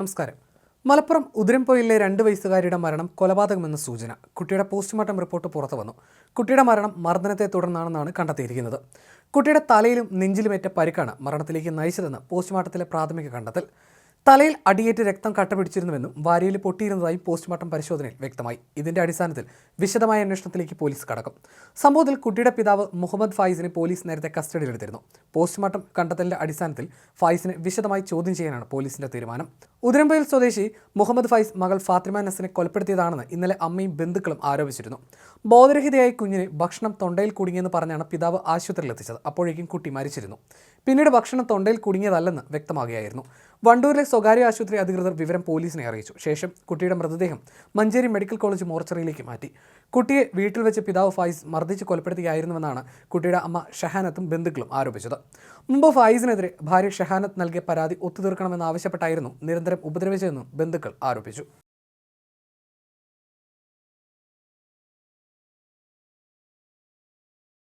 നമസ്കാരം. മലപ്പുറം ഉതിരംപൊയിലെ രണ്ട് വയസ്സുകാരിയുടെ മരണം കൊലപാതകമെന്ന സൂചന കുട്ടിയുടെ പോസ്റ്റ്മോർട്ടം റിപ്പോർട്ട് പുറത്തു വന്നു. കുട്ടിയുടെ മരണം മർദ്ദനത്തെ തുടർന്നാണെന്നാണ് കണ്ടെത്തിയിരിക്കുന്നത്. കുട്ടിയുടെ തലയിലും നെഞ്ചിലുമേറ്റ പരിക്കാണ് മരണത്തിലേക്ക് നയിച്ചതെന്ന് പോസ്റ്റ്മോർട്ടത്തിലെ പ്രാഥമിക കണ്ടെത്തൽ. തലയിൽ അടിയേറ്റ് രക്തം കട്ടപിടിച്ചിരുന്നുവെന്നും വാരിയിൽ പൊട്ടിയിരുന്നതായും പോസ്റ്റ്മോർട്ടം പരിശോധനയിൽ വ്യക്തമായി. ഇതിന്റെ അടിസ്ഥാനത്തിൽ വിശദമായ അന്വേഷണത്തിലേക്ക് പോലീസ് കടക്കും. സംഭവത്തിൽ കുട്ടിയുടെ പിതാവ് മുഹമ്മദ് ഫായിസിനെ പോലീസ് നേരത്തെ കസ്റ്റഡിയിലെടുത്തിരുന്നു. പോസ്റ്റ്മോർട്ടം കണ്ടെത്തലിന്റെ അടിസ്ഥാനത്തിൽ ഫായിസിനെ വിശദമായി ചോദ്യം ചെയ്യാനാണ് പോലീസിന്റെ തീരുമാനം. ഉതിരമ്പയിൽ സ്വദേശി മുഹമ്മദ് ഫൈസ് മകൾ ഫാത്തിമ നസിനെ കൊലപ്പെടുത്തിയതാണെന്ന് ഇന്നലെ അമ്മയും ബന്ധുക്കളും ആരോപിച്ചിരുന്നു. ബോധരഹിതയായ കുഞ്ഞിന് ഭക്ഷണം തൊണ്ടയിൽ കുടുങ്ങിയെന്ന് പറഞ്ഞാണ് പിതാവ് ആശുപത്രിയിൽ എത്തിച്ചത്. അപ്പോഴേക്കും കുട്ടി മരിച്ചിരുന്നു. പിന്നീട് ഭക്ഷണം തൊണ്ടയിൽ കുടുങ്ങിയതല്ലെന്ന് വ്യക്തമാകുകയായിരുന്നു. വണ്ടൂരിലെ സ്വകാര്യ ആശുപത്രി അധികൃതർ വിവരം പോലീസിനെ അറിയിച്ചു. ശേഷം കുട്ടിയുടെ മൃതദേഹം മഞ്ചേരി മെഡിക്കൽ കോളേജ് മോർച്ചറിയിലേക്ക് മാറ്റി. കുട്ടിയെ വീട്ടിൽ വെച്ച് പിതാവ് ഫായിസ് മർദ്ദിച്ച് കൊലപ്പെടുത്തുകയായിരുന്നുവെന്നാണ് കുട്ടിയുടെ അമ്മ ഷഹാനത്തും ബന്ധുക്കളും ആരോപിച്ചത്. മുമ്പ് ഫായിസിനെതിരെ ഭാര്യ ഷഹാനത്ത് നൽകിയ പരാതി ഒത്തുതീർക്കണമെന്നാവശ്യപ്പെട്ടായിരുന്നു നിരന്തരം ഉപദ്രവിച്ചതെന്നും ബന്ധുക്കൾ ആരോപിച്ചു